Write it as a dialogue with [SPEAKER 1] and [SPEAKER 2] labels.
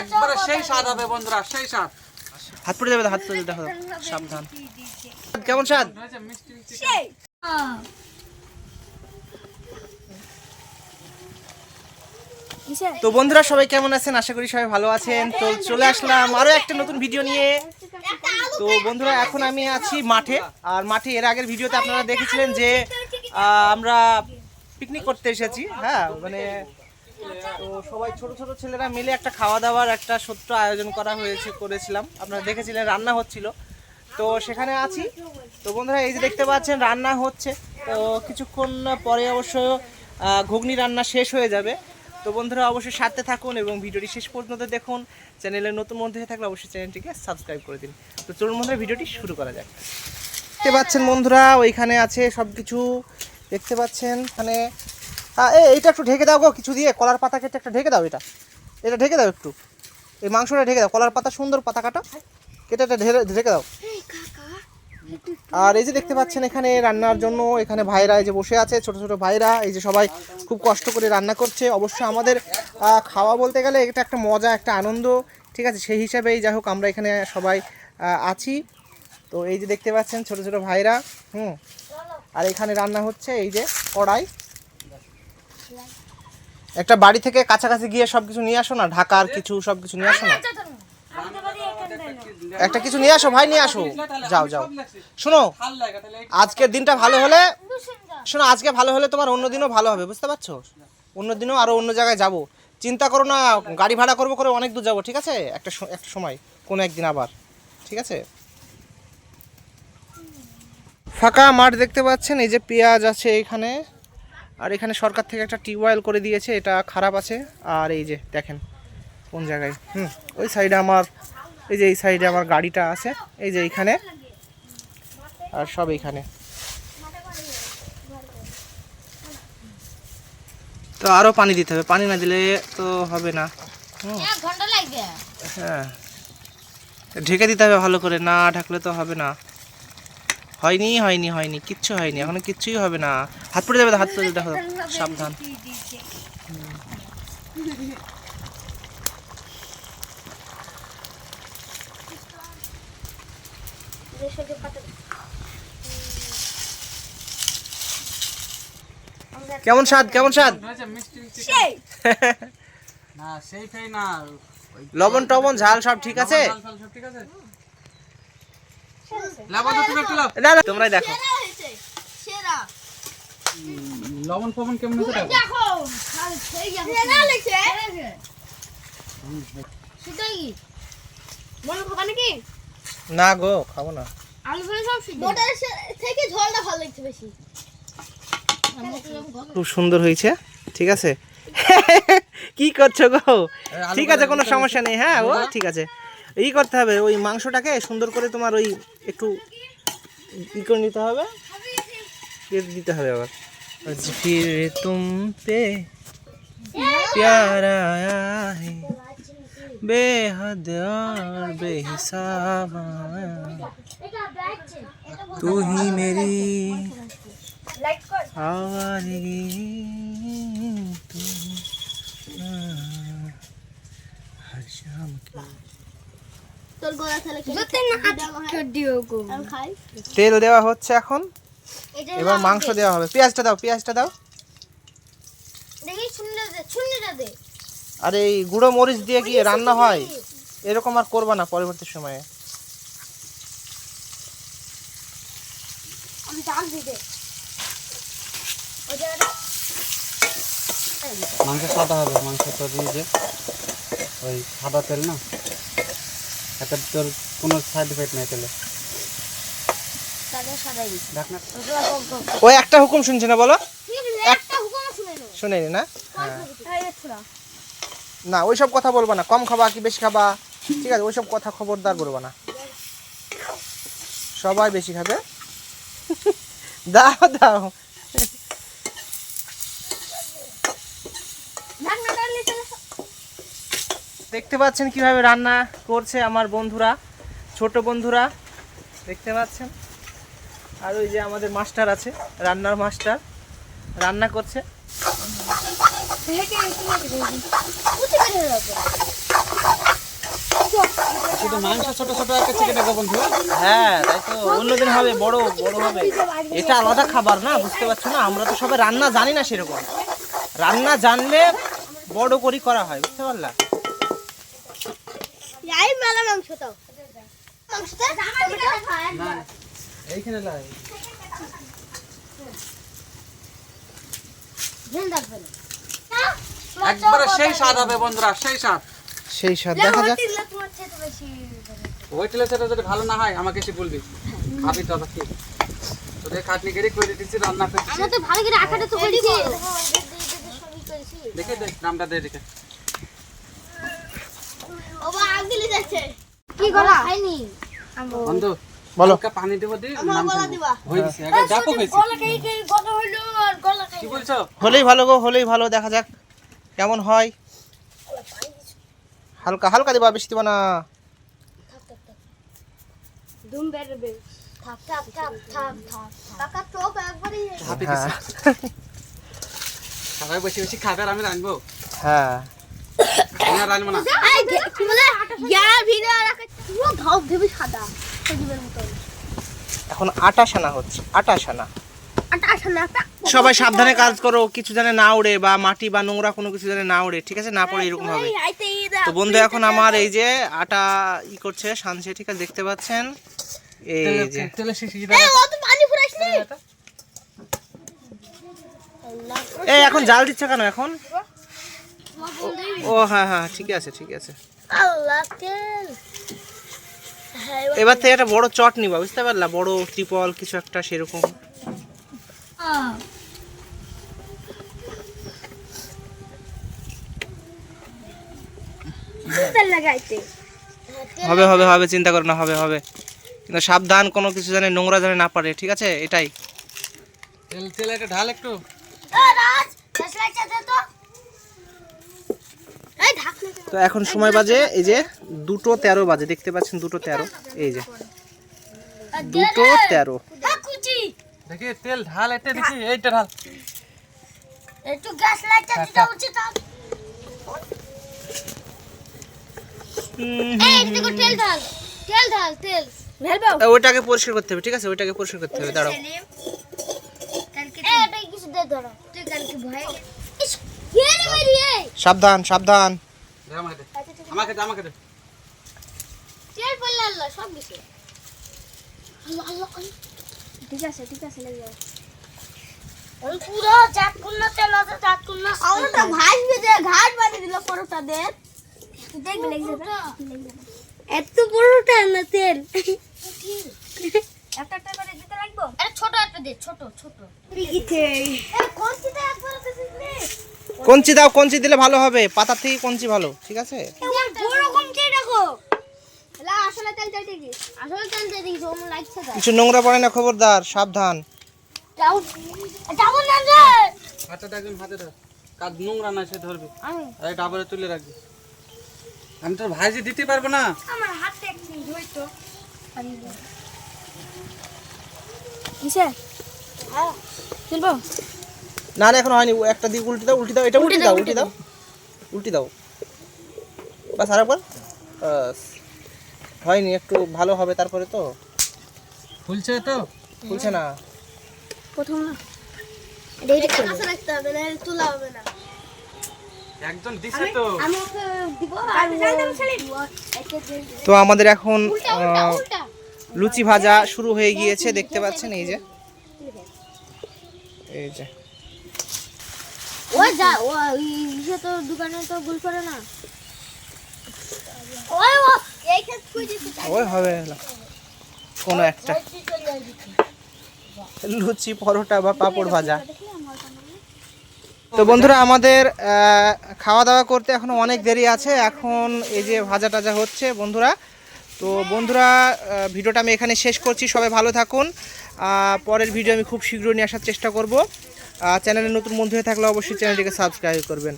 [SPEAKER 1] একবারে সেই স্বাদ হবে বন্ধুরা সেই স্বাদ।
[SPEAKER 2] হাত পড়ে যাবে হাত পড়ে দেখো সাবধান। কেমন স্বাদ?
[SPEAKER 1] মিষ্টি
[SPEAKER 2] তো বন্ধুরা সবাই কেমন আছেন? আশা করি সবাই ভালো আছেন। তো চলে আসলাম আরও একটা নতুন ভিডিও নিয়ে। তো বন্ধুরা এখন আমি আছি মাঠে। আর মাঠে এর আগের ভিডিওতে আপনারা দেখেছিলেন যে আমরা পিকনিক করতে এসেছি। হ্যাঁ মানে তো সবাই ছোট ছোট ছেলেরা মিলে একটা খাওয়া দাওয়ার একটা ছোট্ট আয়োজন করা হয়েছে, করেছিলাম। আপনারা দেখেছিলেন, রান্না হচ্ছিল। তো সেখানে আছি। তো বন্ধুরা, এই যে দেখতে পাচ্ছেন, রান্না হচ্ছে। তো কিছুক্ষণ পরে অবশ্য ঘুগনি রান্না শেষ হয়ে যাবে। তো বন্ধুরা, অবশ্যই সাথে থাকুন এবং ভিডিওটি শেষ পর্যন্ত দেখুন। চ্যানেলের নতুন মধ্যে হয়ে থাকলে অবশ্যই চ্যানেলটিকে সাবস্ক্রাইব করে দিন। তো চলুন বন্ধুরা, ভিডিওটি শুরু করা যাক। দেখতে পাচ্ছেন বন্ধুরা, ওইখানে আছে সব কিছু দেখতে পাচ্ছেন মানে এই এইটা একটু ঢেকে দাও গো কিছু দিয়ে কলার পাতা কেটে একটা ঢেকে দাও এটা। এটা ঢেকে দাও একটু। এই মাংসটা ঢেকে দাও কলার পাতা সুন্দর পাতা কাটা। কেটে এটা ঢেলে- ঢেকে দাও। আর এই যে দেখতে পাচ্ছেন এখানে রান্নার জন্য এখানে ভাইরা এই যে বসে আছে ছোট ছোট ভাইরা এই যে সবাই খুব কষ্ট করে রান্না করছে। অবশ্য আমাদের খাওয়া বলতে গেলে এটা একটা মজা একটা আনন্দ। ঠিক আছে সেই হিসাবেই যাই হোক আমরা এখানে সবাই আছি। তো এই যে দেখতে পাচ্ছেন ছোট ছোট ভাইরা হুম। আর এখানে রান্না হচ্ছে এই যে কড়াই। একটা বাড়ি থেকে কাছাকাছি গিয়ে সব কিছু নিয়ে আসো না? ঢাকার কিছু সব কিছু নিয়ে আসো না? একটা কিছু নিয়ে আসো ভাই নিয়ে আসো। যাও যাও। শোনো আজকের দিনটা ভালো হলে শোনো আজকে ভালো হলে তোমার অন্য দিনও ভালো হবে বুঝতে পারছ? অন্য দিনও আরও অন্য জায়গায় যাব। চিন্তা করো না গাড়ি ভাড়া করব করে অনেক দূর যাব ঠিক আছে? একটা একটা সময় কোনো একদিন আবার ঠিক আছে? ফাঁকা মাঠ দেখতে পাচ্ছেন এই যে পেঁয়াজ আছে এখানে। আর এখানে সরকার থেকে একটা টিউবওয়েল করে দিয়েছে এটা খারাপ আছে। আর এই যে দেখেন কোন জায়গায় হুম ওই সাইডে আমার এই যে এই সাইডে আমার গাড়িটা আছে এই যে এইখানে আর সব এইখানে। তো আরও পানি দিতে হবে পানি না দিলে তো হবে না হ্যাঁ। ঢেকে দিতে হবে ভালো করে না ঢাকলে তো হবে না। হয়নি হয়নি হয়নি কিচ্ছু হয়নি এখনও কিচ্ছুই হবে না। হাত পড়ে যাবে তো, হাত পড়ে যাবে, দেখো সাবধান। কেমন স্বাদ কেমন স্বাদ?
[SPEAKER 3] সেই।
[SPEAKER 1] ফেই না।
[SPEAKER 2] লবণ টবণ ঝাল সব ঠিক আছে?
[SPEAKER 1] সব ঠিক আছে? লবণ তো তুমি একটু লাও।
[SPEAKER 2] না না তোমরাই দেখো।
[SPEAKER 3] সেরা হয়েছে সেরা।
[SPEAKER 1] লবণ ফবণ কেমন হয়েছে দেখো।
[SPEAKER 3] মনে
[SPEAKER 2] না গো খাব না।
[SPEAKER 3] আলু ফেলে সব সিদ্ধ মোটার থেকে ঝোলটা ভালো লাগছে বেশি।
[SPEAKER 2] খুব। সুন্দর হয়েছে ঠিক আছে? কি করছ গো? ঠিক আছে কোনো সমস্যা নেই হ্যাঁ? ও ঠিক আছে। এই করতে হবে ওই মাংসটাকে সুন্দর করে তোমার ওই একটু ই করে নিতে হবে দিয়ে দিতে হবে আবার আজ ফির তুম পে प्यारा आया है बेहद और बेहिसाब आया तू ही मेरी
[SPEAKER 3] লাইক কর
[SPEAKER 2] आवाज़गी तू हर शाम की তেল দেওয়া হচ্ছে এখন। এবার মাংস দেওয়া হবে। পেঁয়াজটা দাও পেঁয়াজটা দাও। আর এই গুঁড়ো মরিচ দিয়ে কি রান্না হয়? এরকম আর করবা না পরবর্তী সময়ে।
[SPEAKER 1] মাংস সাদা হবে মাংস তো দিয়ে যে ওই সাদা তেল না? এতে তোর কোনো সাইড এফেক্ট নেই
[SPEAKER 3] কম
[SPEAKER 2] ওই একটা হুকুম শুনছে না বলো?
[SPEAKER 3] শুনে নো
[SPEAKER 2] না? হ্যাঁ।
[SPEAKER 3] ছোড়া
[SPEAKER 2] না? ওইসব কথা বলবা না। কম খাবা কি বেশি খাবা? ঠিক আছে ওইসব কথা খবরদার বলবা না। সবাই বেশি খাবে। দাও দাও। দেখতে পাচ্ছেন কীভাবে রান্না করছে আমার বন্ধুরা ছোট বন্ধুরা দেখতে পাচ্ছেন? আর ওই যে আমাদের মাস্টার আছে রান্নার মাস্টার রান্না করছে।
[SPEAKER 3] হয়ে
[SPEAKER 1] শুধু মাংস ছোট ছোট একটা চিকেন দেবো বন্ধু
[SPEAKER 2] হ্যাঁ তাই তো অন্যদিন হবে বড় বড় হবে। এটা আলাদা খাবার না বুঝতে পারছ না? আমরা তো সবাই রান্না জানি না সেরকম। রান্না জানলে বড় করি করা হয় বুঝতে পারলা?
[SPEAKER 3] এই মেলা মাংস তো মাংসটা
[SPEAKER 1] না এইখানে লাই একবারে সেই স্বাদ হবে বন্ধুরা সেই স্বাদ
[SPEAKER 2] সেই স্বাদ দেখা যাক
[SPEAKER 1] ওই টেলে সেটা যদি ভালো না হয় আমাকে এসে বলবি খাবি তো কি তোদের খাটনি গেড়ে করে দিচ্ছি রান্না করছি
[SPEAKER 3] আমরা তো ভালো করে আটাটা তো করেছি
[SPEAKER 1] দেখে দে নামটা দে দেখে
[SPEAKER 3] কি গলা? খাইনি।
[SPEAKER 1] বন্ধু
[SPEAKER 2] বলো।
[SPEAKER 1] পানি দেবো দি
[SPEAKER 3] আমার
[SPEAKER 1] নাম
[SPEAKER 3] গলা
[SPEAKER 1] শুনব।
[SPEAKER 3] দিবা।
[SPEAKER 1] গেছে একবার ডাকো হয়েছে।
[SPEAKER 3] গলা খাই খাই গলা হইল আর গলা খাই
[SPEAKER 1] কি বলছো?
[SPEAKER 2] হলেই ভালো গো হলেই ভালো দেখা যাক কেমন হয়। হালকা হালকা দিবা বেশি দিবা না।
[SPEAKER 1] হাতে
[SPEAKER 2] হ্যাঁ।
[SPEAKER 1] সবাই বসে বসে খাবে আর আমি রাখব
[SPEAKER 2] হ্যাঁ।
[SPEAKER 1] আমি আর না।
[SPEAKER 3] এই কি বলে ইয়ার ভিডিও রাখা পুরো ধাপ দেবে সাদা। সজীবের মতো
[SPEAKER 2] এখন আটা সানা হচ্ছে আটা সানা। সবাই সাবধানে কাজ করো কিছু জানে না উড়ে বা মাটি বা নোংরা কোনো কিছু জানে না উড়ে ঠিক আছে? না পড়ে এরকম হবে। তো বন্ধু এখন আমার এই যে আটা ই করছে শানছে ঠিক আছে? দেখতে পাচ্ছেন? এই যে।
[SPEAKER 1] তেলে শিশি
[SPEAKER 3] এই ও তো পানি ফুরাইছিস
[SPEAKER 2] এই এখন জাল দিচ্ছে কেন এখন? ও হ্যাঁ হ্যাঁ ঠিক আছে ঠিক আছে। এবার থেকে একটা বড় চট নিবা বুঝতে পারলা? বড় ত্রিপল কিছু একটা সেরকম। হবে হবে হবে চিন্তা করো না হবে হবে। কিন্তু সাবধান কোনো কিছু জানে নোংরা জানে না পারে ঠিক আছে? এটাই।
[SPEAKER 1] তেল তেল একটা ঢাল একটু।
[SPEAKER 3] রাজ তো।
[SPEAKER 2] তো এখন সময় বাজে এই যে দুটো তেরো বাজে দেখতে পাচ্ছেন দুটো তেরো এই যে। দুটো তেরো।
[SPEAKER 1] দেখি তেল ঢাল এটা দেখি এইটা ঢাল।
[SPEAKER 3] একটু গ্যাস লাইটটা দিতে উচিত তেল ঢাল তেল ঢাল তেল। ঢালবো
[SPEAKER 2] ওইটাকে পরিষ্কার করতে হবে ঠিক আছে ওইটাকে পরিষ্কার করতে হবে দাঁড়াও।
[SPEAKER 3] কালকে এই এটাই কিছু দে ধরো তুই কালকে ভয় ইস কে রে মেরি এই?
[SPEAKER 2] সাবধান সাবধান।
[SPEAKER 1] দে আমাকে দে। আমাকে দে আমাকে দে।
[SPEAKER 3] তেল পড়লে আল্লাহ সব কিছু আল্লাহ আল্লাহ আল্লাহ। ঠিক আছে ঠিক আছে লেগে যাও ওই পুরো কুন্না তেল আছে চাট কুন্না আমরা ভাজবে যে ঘাট বানিয়ে দিল পরোটা দে দেখবে লেগে যাবে। এত পরোটা না তেল। একটা একটা করে দিতে লাগবো? আরে ছোট একটা দে ছোট ছোট। কোন একবার দিছিস
[SPEAKER 2] কঞ্চি দাও কঞ্চি দিলে ভালো হবে। পাতার থেকে কঞ্চি ভালো ঠিক আছে? কিছু নোংরা পড়ে না খবরদার সাবধান।
[SPEAKER 3] যাও যাব না রে
[SPEAKER 1] হাতটা একদম হাতে ধর কাজ নোংরা না সে ধরবি।
[SPEAKER 3] আমি।
[SPEAKER 1] ডাবরে তুলে রাখবি। আমি তোর ভাইজি দিতে পারব না?
[SPEAKER 3] আমার হাতে একটু ধুই তো। কিসে হ্যাঁ। চলবো
[SPEAKER 2] না না এখন হয়নি। একটা দিক উল্টে দাও উল্টে দাও এটা উল্টে দাও উল্টে দাও। উল্টে দাও। বাস আরেকবার বাস। হয়নি একটু ভালো হবে তারপরে তো।
[SPEAKER 1] ফুলছে তো?
[SPEAKER 2] খুলছে না।
[SPEAKER 3] প্রথম না। এটা এটা কাছে রাখতে হবে না তোলা হবে না।
[SPEAKER 1] তো।
[SPEAKER 3] আমি ওকে দিব। আর
[SPEAKER 2] তো আমাদের এখন লুচি ভাজা শুরু হয়ে গিয়েছে দেখতে পাচ্ছেন এই যে। এই যে।
[SPEAKER 3] ও যা ও ইসে তো দোকানে তো ভুল করে না। ওই ও এই ক্ষেত কই
[SPEAKER 2] ওই হবে হলো। কোনো একটা। লুচি পরোটা বা পাঁপড় ভাজা। তো বন্ধুরা আমাদের খাওয়া দাওয়া করতে এখনও অনেক দেরি আছে। এখন এই যে ভাজা টাজা হচ্ছে বন্ধুরা। তো বন্ধুরা ভিডিওটা আমি এখানে শেষ করছি। সবাই ভালো থাকুন। পরের ভিডিও আমি খুব শীঘ্রই নিয়ে আসার চেষ্টা করব। চ্যানেলে নতুন বন্ধু হয়ে থাকলে অবশ্যই চ্যানেলটিকে সাবস্ক্রাইব করবেন।